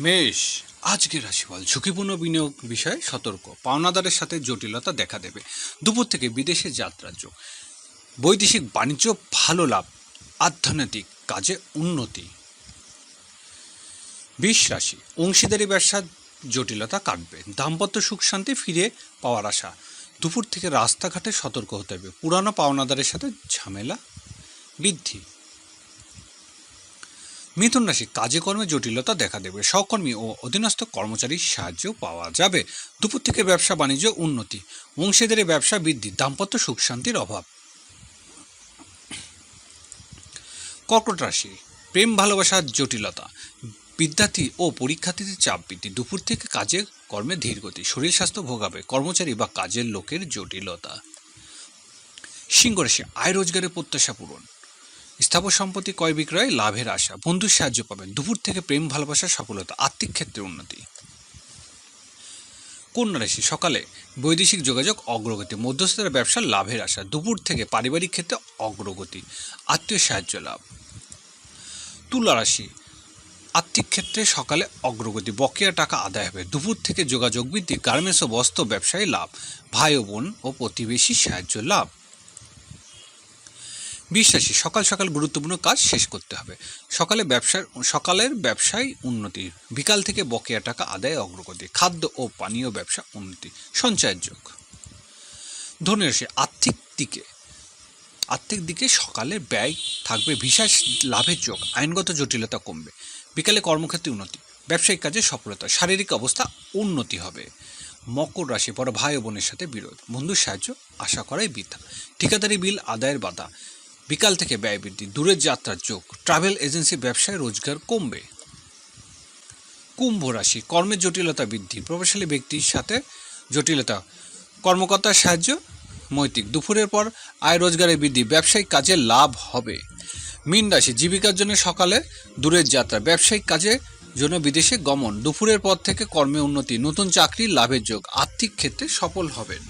মেষ, আজকের রাশিফল ঝুঁকিপূর্ণ বিনিয়োগ বিষয়ে সতর্ক, পাওনাদারের সাথে জটিলতা দেখা দেবে। দুপুর থেকে বিদেশে যাত্রার যোগ। বৈদেশিক বাণিজ্য ভালো লাভ আধ্যাত্মিক কাজে উন্নতি। রাশি, অংশীদারি ব্যবসার জটিলতা কাটবে। দাম্পত্য সুখ শান্তি ফিরে পাওয়ার আশা। দুপুর থেকে রাস্তাঘাটে সতর্ক হতে হবে। পুরানো পাওনাদারের সাথে ঝামেলা বৃদ্ধি। মিথুন রাশি কাজে কর্মে জটিলতা দেখা দেবে। সহকর্মী ও অধীনস্থ কর্মচারীর সাহায্য পাওয়া যাবে। দুপুর থেকে ব্যবসা বাণিজ্য উন্নতি। অংশীদারি ব্যবসা বৃদ্ধি, দাম্পত্য সুখ শান্তির অভাব। কর্কট রাশি, প্রেম ভালোবাসার জটিলতা। বিদ্যার্থী ও পরীক্ষার্থীদের চাপ বৃদ্ধি। দুপুর থেকে কাজে কর্মে ধীর গতি, শরীর স্বাস্থ্য ভোগাবে, কর্মচারী বা কাজের লোকের জটিলতা। সিংহ রাশি, আয় রোজগারের প্রত্যাশা পূরণ। স্থাবর সম্পত্তি ক্রয় বিক্রয় লাভের আশা, বন্ধুর সাহায্য পাবেন, দুপুর থেকে প্রেম, ভালোবাসা, সফলতা আর্থিক ক্ষেত্রে উন্নতি। কন্যা রাশি, সকালে বৈদেশিক যোগাযোগ অগ্রগতি, মধ্যস্থতার ব্যবসা লাভের আশা, দুপুর থেকে পারিবারিক ক্ষেত্রে অগ্রগতি, আত্মীয় সাহায্য লাভ। তুলা রাশি আর্থিক ক্ষেত্রে সকালে অগ্রগতি, বকেয়া টাকা আদায় হবে, দুপুর থেকে যোগাযোগ বৃদ্ধি, গার্মেন্টস ও বস্ত্র ব্যবসায় লাভ, ভাই ও বোন ও প্রতিবেশী সাহায্য লাভ। বিশ্বাসী, সকাল সকাল গুরুত্বপূর্ণ কাজ শেষ করতে হবে। সকালে ব্যবসার, সকালের ব্যবসায় উন্নতি, বিকাল থেকে বকেয়া টাকা আদায় অগ্রগতি, খাদ্য ও পানীয় ব্যবসা উন্নতি, সঞ্চয়ের যোগ। ধনুরাশি আর্থিক দিকে আর্থিক দিকে সকালে ব্যয় থাকবে, বিশেষ লাভের যোগ, আইনগত জটিলতা কমবে, বিকালে কর্মক্ষেত্রে উন্নতি, ব্যবসায়িক কাজে সফলতা, শারীরিক অবস্থা উন্নতি হবে। মকর রাশি বড় ভাই বোনের সাথে বিরোধ, বন্ধুর সাহায্য আশা করাই বৃথা, ঠিকাদারি বিল আদায়ের বাধা বিকাল থেকে ব্যয় বৃদ্ধি, দূরের যাত্রার যোগ, ট্রাভেল এজেন্সি ব্যবসায় রোজগার কমবে। কুম্ভ রাশি, কর্মের জটিলতা বৃদ্ধি, প্রভাবশালী ব্যক্তির সাথে জটিলতা, কর্মকর্তার সাহায্য নৈতিক দুপুরের পর আয় রোজগারের বৃদ্ধি, ব্যবসায়িক কাজে লাভ হবে। মীন রাশি, জীবিকার জন্য সকালে দূরের যাত্রা, ব্যবসায়িক কাজে জন্য বিদেশে গমন, দুপুরের পর থেকে কর্মে উন্নতি, নতুন চাকরি, লাভের যোগ, আর্থিক ক্ষেত্রে সফল হবেন।